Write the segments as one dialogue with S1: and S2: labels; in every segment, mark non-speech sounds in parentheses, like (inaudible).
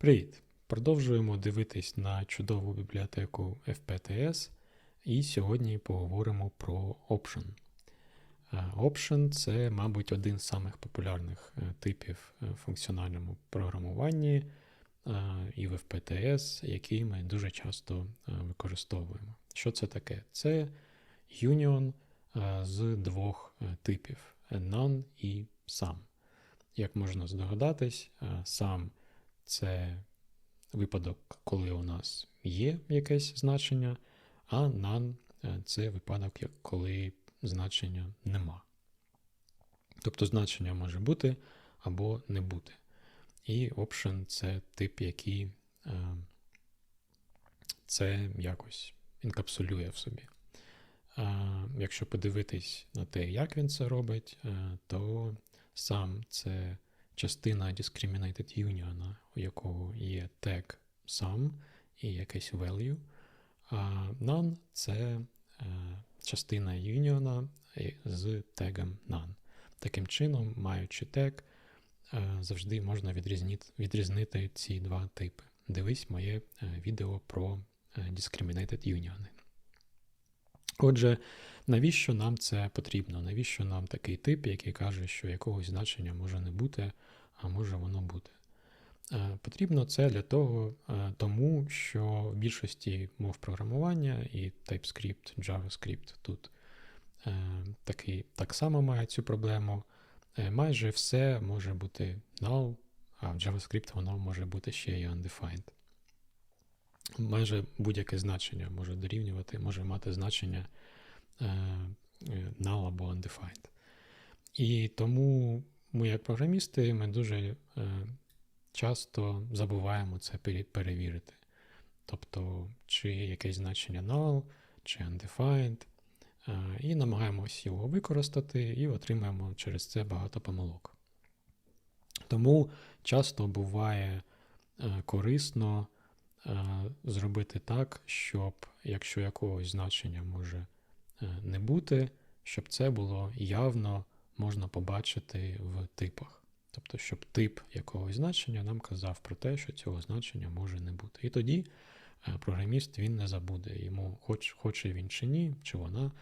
S1: Привіт! Продовжуємо дивитись на чудову бібліотеку FPTS, і сьогодні поговоримо про Option. Е, Option це, мабуть, один з самих популярних е, типів е, в функціональному програмуванні і в FPTS, який ми дуже часто використовуємо. Що це таке? Це union з двох типів: none і sum. Як можна здогадатись, sum це випадок, коли у нас є якесь значення, а none е, це випадок, коли значення нема. Тобто значення може бути або не бути. І option це тип, який е, це якось інкапсулює в собі. Е, Якщо подивитись на те, як він це робить, то сам це частина discriminated union, у якого є tag sum і якийсь value. А none це е, частина union з тегом none. Таким чином, маючи тег, е, завжди можна відрізнити, відрізнити ці два типи. Дивись моє е, відео про discriminated union. Отже, навіщо нам це потрібно? Навіщо нам такий тип, який каже, що якогось значення може не бути, а може воно бути? Е, Потрібно це для того, е, тому що в більшості мов програмування і TypeScript, JavaScript тут е, такий, так само має цю проблему. Майже все може бути null, а в JavaScript воно може бути ще і undefined. Майже будь-яке значення може дорівнювати, може мати значення е, е, null або undefined. І тому ми, як програмісти, ми дуже е, часто забуваємо це перевірити. Тобто, чи якесь значення null, чи undefined, і намагаємось його використати і отримаємо через це багато помилок. Тому часто буває корисно зробити так, щоб якщо якогось значення може е, не бути, щоб це було явно можна побачити в типах. Тобто, щоб тип якогось значення нам казав про те, що цього значення може не бути. І тоді е, програміст він не забуде. Йому, хоч, хоче він чи ні, чи вона,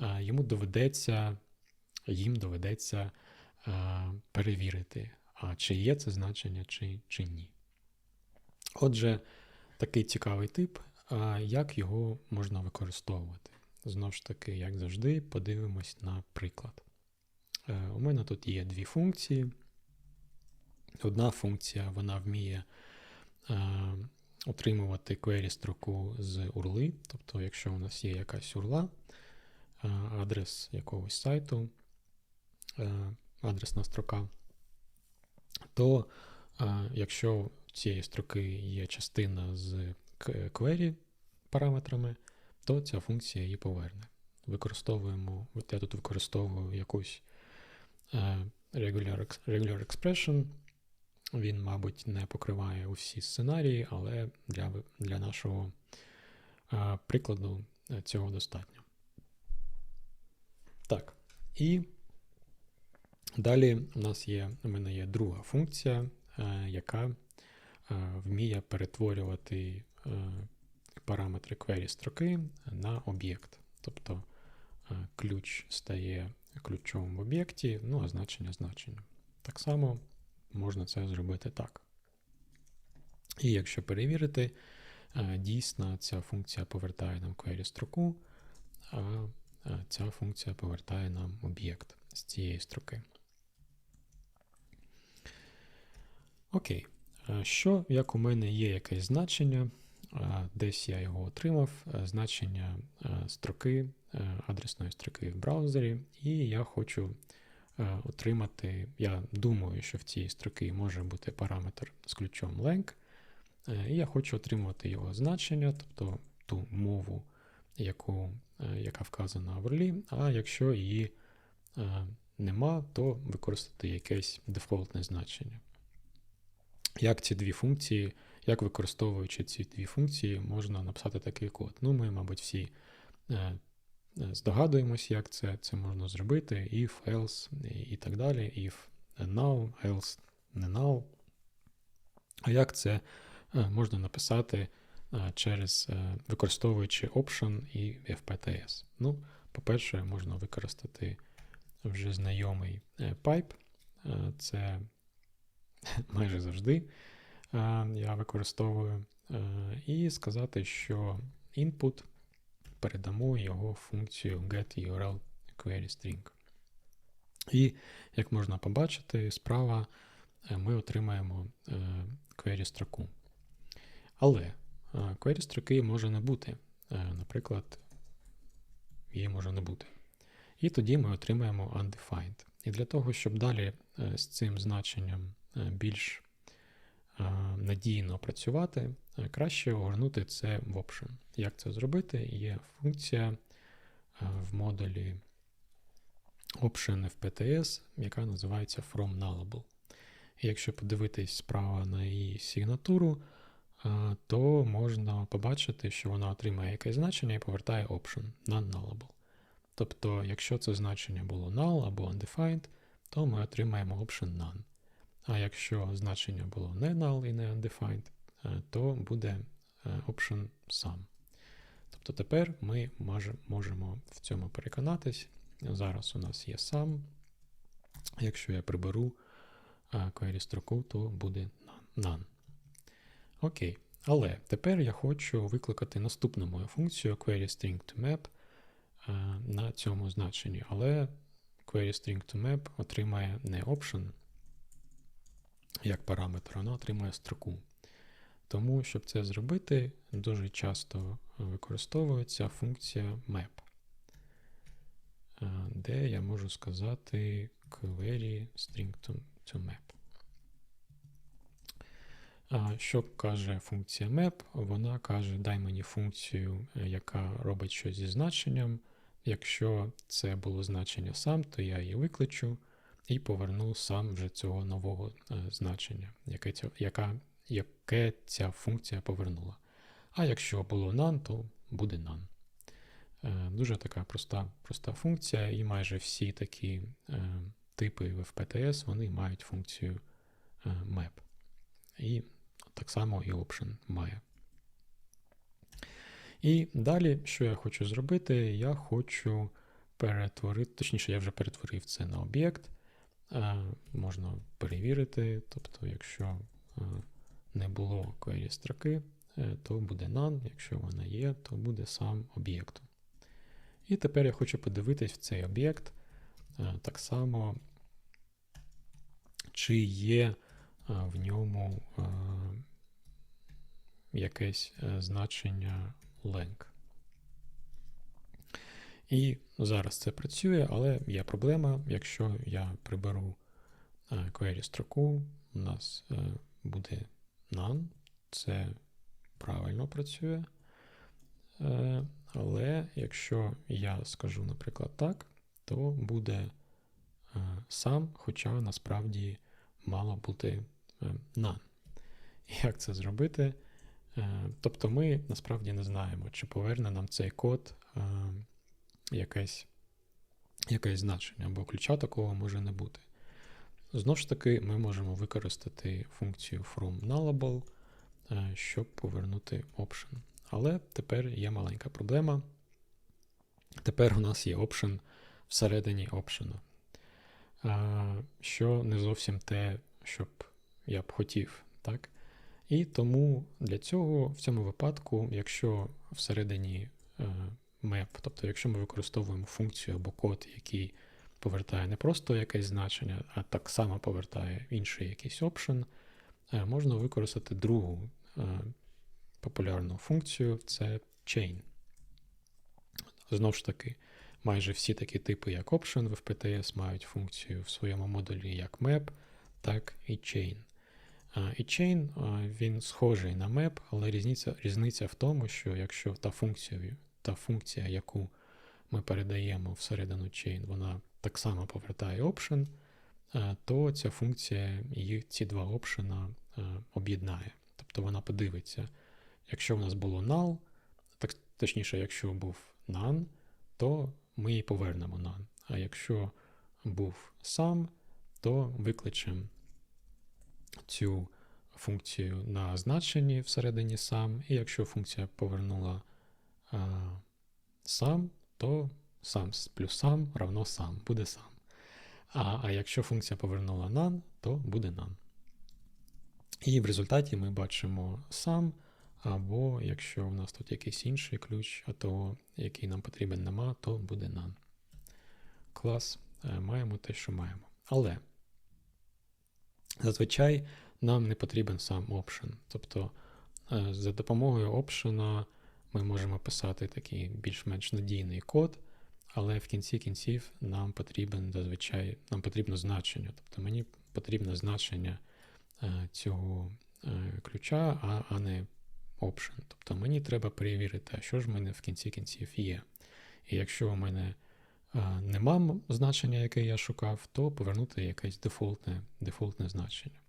S1: е, йому доведеться, їм доведеться е, перевірити, а чи є це значення, чи, чи ні. Отже, такий цікавий тип, а як його можна використовувати? Знову ж таки, як завжди, подивимось на приклад. Е, У мене тут є дві функції. Одна функція вона вміє е, отримувати query строку з урли. Тобто, якщо у нас є якась урла, е, адрес якогось сайту, адресна строка, то якщо цієї строки є частина з query параметрами, то ця функція її поверне. Використовуємо, от я тут використовую якусь е, regular, regular expression. Він, мабуть, не покриває усі сценарії, але для, для нашого е, прикладу е, цього достатньо. Так. І далі у нас є, у мене є друга функція, яка вміє перетворювати е, параметри query строки на об'єкт. Тобто е, ключ стає ключом в об'єкті, ну а значення значенням. Так само можна це зробити так. І якщо перевірити, е, дійсно ця функція повертає нам query строку, а е, ця функція повертає нам об'єкт з цієї строки. Окей. Е, Що, як у мене є якесь значення, е, десь я його отримав, е, значення строки, адресної строки в браузері, і я хочу отримати, я думаю, що в цій строки може бути параметр з ключом length, і я хочу отримувати його значення, тобто ту мову, яку, яка вказана в урлі, а якщо її нема, то використати якесь дефолтне значення. Як ці дві функції, як використовуючи ці дві функції, можна написати такий код? Ну, ми, мабуть, всі е, е, здогадуємось, як це, це можна зробити, if, else і, так далі, if now, else не now. А як це е, можна написати через використовуючи option і FPTS? Ну, по-перше, можна використати вже знайомий pipe. Це (laughs) майже завжди е, я використовую. Е, І сказати, що input передамо його функцію getURL. І, як можна побачити, справа е, ми отримаємо query строку. Але query строки може не бути. Наприклад, її може не бути. І тоді ми отримаємо undefined. І для того, щоб далі з цим значенням більш е, надійно працювати, е, краще огорнути це в option. Як це зробити? Є функція е, в модулі option FPTS, яка називається from nullable. Якщо подивитись справа на її сигнатуру, е, то можна побачити, що вона отримає якесь значення і повертає option non-nullable. Тобто, якщо це значення було null або undefined, то ми отримаємо option none. А якщо значення було не null і не undefined, е, то буде е, option sum. Тобто тепер ми можемо в цьому переконатись. Зараз у нас є sum. Якщо я приберу е, query строку, то буде none. Окей. Але тепер я хочу викликати наступну мою функцію query string to map на цьому значенні. Але query string to map отримає не option як параметр, вона отримує строку. Тому, щоб це зробити, дуже часто використовується функція map, е, де я можу сказати query string to, map. Що каже функція map? Вона каже, дай мені функцію, е, яка робить щось зі значенням. Якщо це було значення сам, то я її викличу і поверну сам вже цього нового е, значення, яке, ця, яка, яке ця функція повернула. А якщо було none, то буде none. Е, Дуже така проста, проста функція, і майже всі такі е, типи в FPTS вони мають функцію е, map. І так само і option має. І далі, що я хочу зробити, я хочу перетворити, точніше, я вже перетворив це на об'єкт. Е, Можна перевірити, тобто, якщо е, не було query строки, е, то буде none, якщо вона є, то буде сам об'єкту. І тепер я хочу подивитись в цей об'єкт так само, чи є в ньому якесь значення length. І зараз це працює, але є проблема. Якщо я приберу е, query строку, у нас е, буде none. Це правильно працює. Е, Але якщо я скажу, наприклад, так, то буде сам, хоча насправді мало бути none. Як це зробити? Тобто ми насправді не знаємо, чи поверне нам цей код якесь, якесь значення, бо ключа такого може не бути. Знову ж таки, ми можемо використати функцію from nullable, е, щоб повернути option. Але тепер є маленька проблема. Тепер у нас є option всередині option, е, що не зовсім те, що я б хотів. так? І тому для цього в цьому випадку, якщо всередині е, map, тобто якщо ми використовуємо функцію або код, який повертає не просто якесь значення, а так само повертає інший якийсь option, е, можна використати другу е, популярну функцію це chain. Знову ж таки, майже всі такі типи, як option в FPTS, мають функцію в своєму модулі як map, так і chain. І chain він схожий на map, але різниця, різниця в тому, що якщо та функція, та функція, яку ми передаємо всередину chain, вона так само повертає option, то ця функція їх ці два опшена об'єднає. Тобто вона подивиться, якщо в нас було null, так, точніше, якщо був none, то ми їй повернемо none. А якщо був sum, то викличемо цю функцію на значенні всередині сам, і якщо функція повернула сам, то сам плюс сам равно сам, буде сам. А, а якщо функція повернула none, то буде none. І в результаті ми бачимо сам, або якщо в нас тут якийсь інший ключ, а того, який нам потрібен нема, то буде none. Клас, е, маємо те, що маємо. Але зазвичай нам не потрібен сам option. Тобто е, за допомогою option ми можемо писати такий більш-менш надійний код, але в кінці кінців нам потрібен зазвичай нам потрібно значення. Тобто мені потрібне значення е, цього е, ключа, а, а не option. Тобто мені треба перевірити, що ж в мене в кінці кінців є. І якщо у мене е, нема значення, яке я шукав, то повернути якесь дефолтне, дефолтне значення.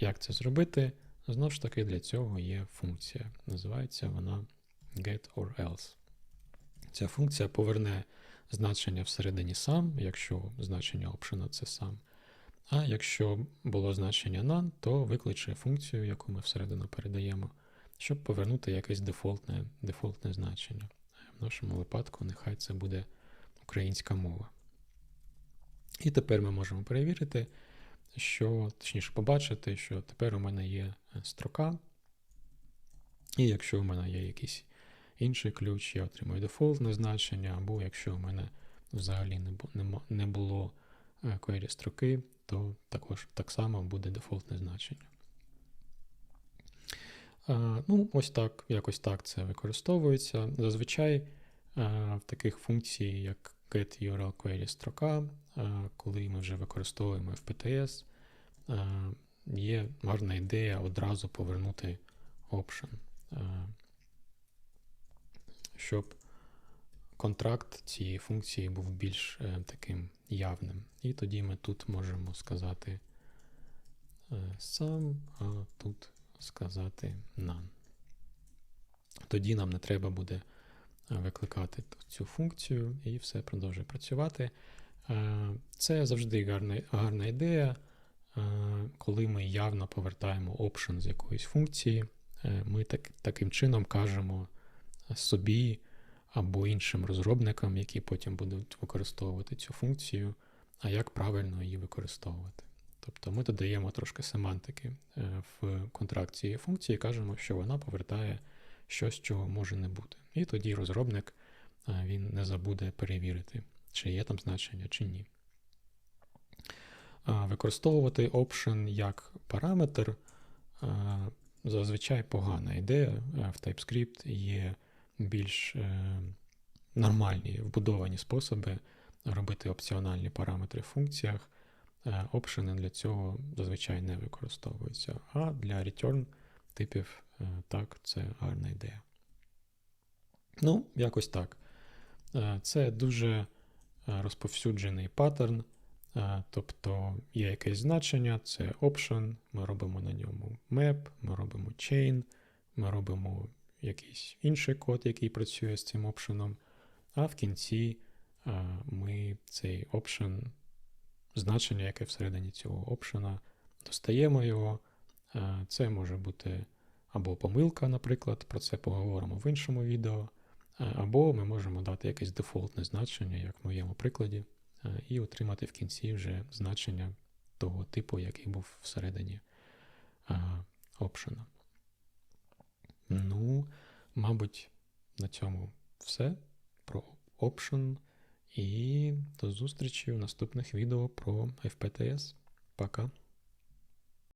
S1: Як це зробити? Знову ж таки, для цього є функція. Називається вона get or else. Ця функція поверне значення всередині сам, якщо значення option це сам. А якщо було значення none, то викличе функцію, яку ми всередину передаємо, щоб повернути якесь дефолтне, дефолтне значення. В нашому випадку нехай це буде українська мова. І тепер ми можемо перевірити, що, точніше, побачити, що тепер у мене є строка. І якщо у мене є якийсь інший ключ, я отримую дефолтне значення, або якщо у мене взагалі не було query строки, то також так само буде дефолтне значення. Ну, ось так, якось так це використовується. Зазвичай в таких функцій, як get URL строка, коли ми вже використовуємо FPTS, є гарна ідея одразу повернути option щоб контракт цієї функції був більш е, таким явним. І тоді ми тут можемо сказати е, сам, а тут сказати none. Тоді нам не треба буде е, викликати цю функцію, і все продовжує працювати. Це завжди гарна, гарна ідея. Коли ми явно повертаємо option з якоїсь функції, ми так, таким чином кажемо собі або іншим розробникам, які потім будуть використовувати цю функцію, а як правильно її використовувати. Тобто ми додаємо трошки семантики е, в контракт цієї функції і кажемо, що вона повертає щось, чого може не бути. І тоді розробник е, він не забуде перевірити, чи є там значення, чи ні. Використовувати option як параметр зазвичай погана ідея. В TypeScript є більш е, нормальні вбудовані способи робити опціональні параметри в функціях. Е, опшени для цього зазвичай не використовуються. А для return типів е, так, це гарна ідея. Ну, якось так. Це дуже розповсюджений паттерн. Тобто є якесь значення, це option, ми робимо на ньому map, ми робимо chain, ми робимо якийсь інший код, який працює з цим опшеном, а в кінці ми цей option, значення, яке всередині цього опшена, достаємо його. Це може бути або помилка, наприклад, про це поговоримо в іншому відео, або ми можемо дати якесь дефолтне значення, як в моєму прикладі, і отримати в кінці вже значення того типу, який був всередині опшена. Ну, мабуть, на цьому все про Option. І до зустрічі в наступних відео про FPTS. Пока.